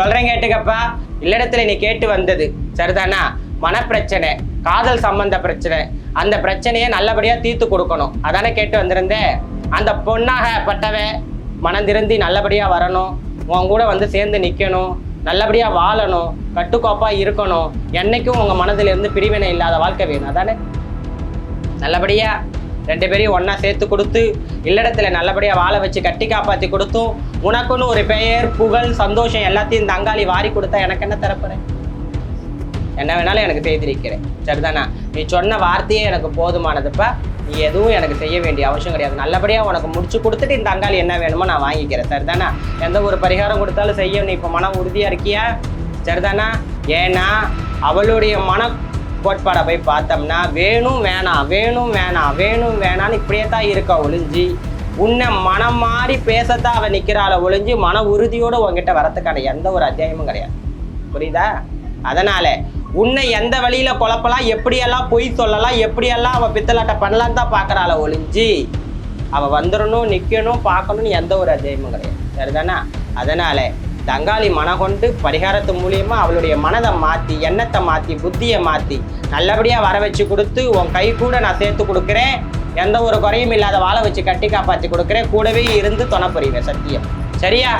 சொல்றேன் கேட்டுக்கப்பா. இல்லடத்துல நீ கேட்டு வந்தது. சரிதானா? மனப்பிரச்சனை காதல் சம்பந்த பிரச்சனை. அந்த பிரச்சனையை நல்லபடியா தீர்த்து கொடுக்கணும். அதானே கேட்டு வந்திருந்தேன். அந்த பொண்ணாகப்பட்டவ மனம் மனந்திருந்தி நல்லபடியா வரணும். உன் கூட வந்து சேர்ந்து நிக்கணும். நல்லபடியா வாழணும். கட்டுக்கோப்பா இருக்கணும். என்னைக்கும் உங்க மனதிலிருந்து பிரிவினை இல்லாத வாழ்க்கை வேணும். அதானே? நல்லபடியா ரெண்டு பேரையும் ஒன்றா சேர்த்து கொடுத்து இல்லடத்தில் நல்லபடியாக வாழ வச்சு கட்டி காப்பாற்றி கொடுத்தும் உனக்குன்னு ஒரு பெயர் புகழ் சந்தோஷம் எல்லாத்தையும் இந்த அங்காளி வாரி கொடுத்தா எனக்கு என்ன தரப்போறேன் என்ன வேணாலும் எனக்கு செய்திருக்கிறேன் சரிதானா? நீ சொன்ன வார்த்தையே எனக்கு போதுமானதுப்பா. நீ எதுவும் எனக்கு செய்ய வேண்டிய அவசியம் கிடையாது. நல்லபடியாக உனக்கு முடிச்சு கொடுத்துட்டு இந்த அங்காளி என்ன வேணுமோ நான் வாங்கிக்கிறேன். சரிதானா? எந்த ஒரு பரிகாரம் கொடுத்தாலும் செய்ய நீ இப்போ மன உறுதியாக இருக்கியா? சரிதானா? ஏன்னா அவளுடைய மன கோட்பாடை போய் பார்த்தோம்னா வேணும் வேணாம் வேணும் வேணாம் வேணும் வேணான்னு இப்படியே தான் இருக்கா ஒளிஞ்சு. உன்னை மனம் மாறி பேசத்தான் அவன் நிற்கிறாள ஒளிஞ்சு மன உறுதியோடு உங்ககிட்ட வரத்துக்கான எந்த ஒரு அத்தியாயமும் கிடையாது. புரியுதா? அதனால உன்னை எந்த வழியில் குழப்பலாம் எப்படியெல்லாம் பொய் சொல்லலாம் எப்படியெல்லாம் அவள் பித்தலாட்ட பண்ணலாம் தான் பார்க்கறாள ஒளிஞ்சு. அவள் வந்துடணும் நிற்கணும் பார்க்கணும்னு எந்த ஒரு அத்தியாயமும் கிடையாது. சரிதானா? அதனால தங்காளி மனகொண்டு பரிகாரத்து மூலியமா அவளுடைய மனதை மாத்தி எண்ணத்தை மாத்தி புத்தியை மாத்தி நல்லபடியா வர வச்சு கொடுத்து உன் கை கூட நான் சேர்த்து கொடுக்குறேன். எந்த ஒரு குறையும் இல்லாத வாழை வச்சு கட்டி காப்பாற்றி கொடுக்குறேன். கூடவே இருந்து துணை புரிவேன் சத்தியம். சரியா?